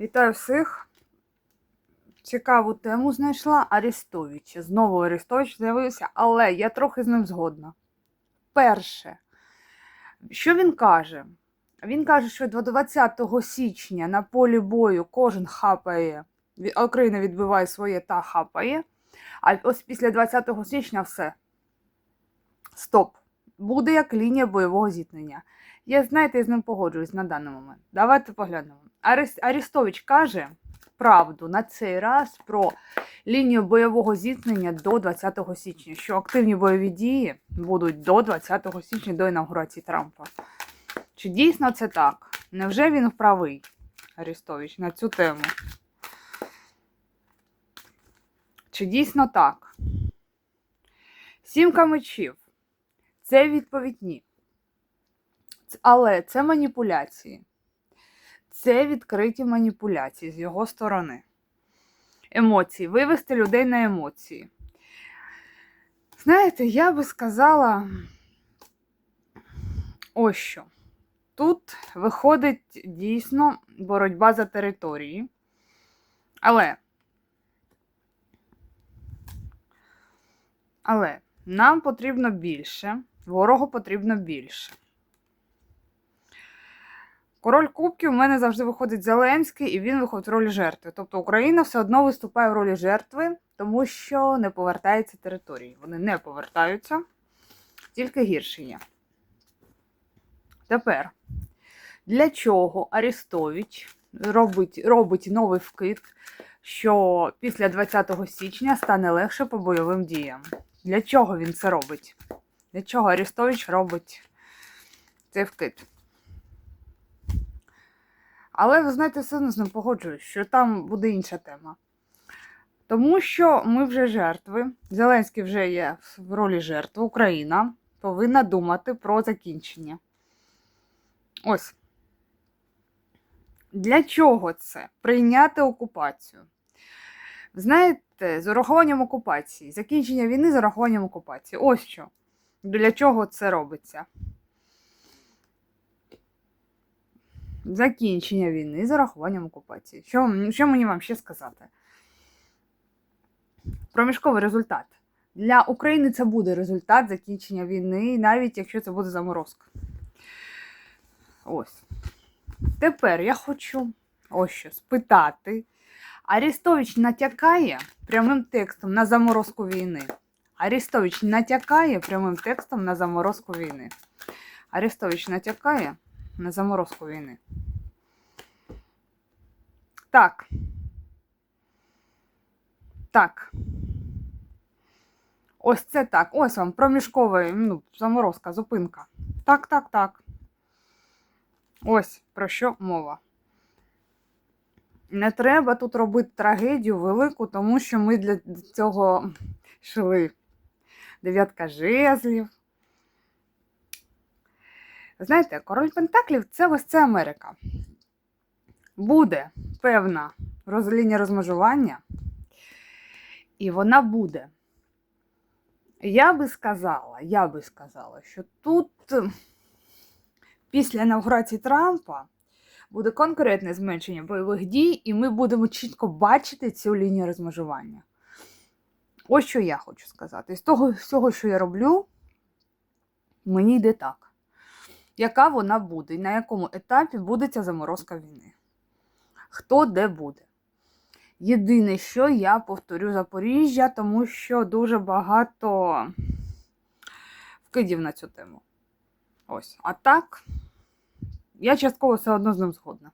Вітаю всіх. Цікаву тему знайшла Арестович. Знову Арестович з'явився, але я трохи з ним згодна. Перше, що він каже? Він каже, що до 20 січня на полі бою кожен хапає, Україна відбиває своє та хапає. А ось після 20 січня все. Стоп. Буде як лінія бойового зіткнення. Я, знаєте, з ним погоджуюсь на даний момент. Давайте поглянемо. Арес... Арестович каже правду на цей раз про лінію бойового зіткнення до 20 січня, що активні бойові дії будуть до 20 січня до інаугурації Трампа. Чи дійсно це так? Невже він правий, Арестович, на цю тему? Чи дійсно так? Сімка мечів. Це відповідь ні. Але це маніпуляції. Це відкриті маніпуляції з його сторони. Емоції. Вивести людей на емоції. Знаєте, я би сказала ось що. Тут виходить дійсно боротьба за території. Але. Але нам потрібно більше, ворогу потрібно більше. Король Кубків у мене завжди виходить Зеленський, і він виходить в ролі жертви. Тобто Україна все одно виступає в ролі жертви, тому що не повертається території. Вони не повертаються, тільки гіршення. Тепер, для чого Арестович робить, робить новий вкид, що після 20 січня стане легше по бойовим діям? Для чого він це робить? Для чого Арестович робить цей вкид? Але ви знаєте, все одно з ним погоджуюсь, що там буде інша тема. Тому що ми вже жертви, Зеленський вже є в ролі жертви, Україна повинна думати про закінчення. Ось. Для чого це? Прийняти окупацію. Знаєте, з урахуванням окупації, закінчення війни з урахуванням окупації. Ось що. Для чого це робиться? Закінчення війни з урахуванням окупації. Що, що мені вам ще сказати? Проміжковий результат. Для України це буде результат закінчення війни, навіть якщо це буде заморозка. Ось. Тепер я хочу ось що спитати. Арестович натякає прямим текстом на заморозку війни. Арестович натякає прямим текстом на заморозку війни. Арестович натякає на заморозку війни. Так. Так. Ось це так. Ось вам проміжкова ну, заморозка, зупинка. Так, так, так. Ось про що мова. Не треба тут робити трагедію велику, тому що ми для цього йшли. Дев'ятка жезлів. Знаєте, король Пентаклів це ось це Америка. Буде певна лінія розмежування, і вона буде. Я би сказала, я би сказала, що тут після інаугурації Трампа буде конкретне зменшення бойових дій, і ми будемо чітко бачити цю лінію розмежування. Ось що я хочу сказати. З того всього, що я роблю, мені йде так. Яка вона буде і на якому етапі буде ця заморозка війни? Хто де буде? Єдине, що я повторю Запоріжжя, тому що дуже багато вкидів на цю тему. Ось. А так, я частково все одно з ним згодна.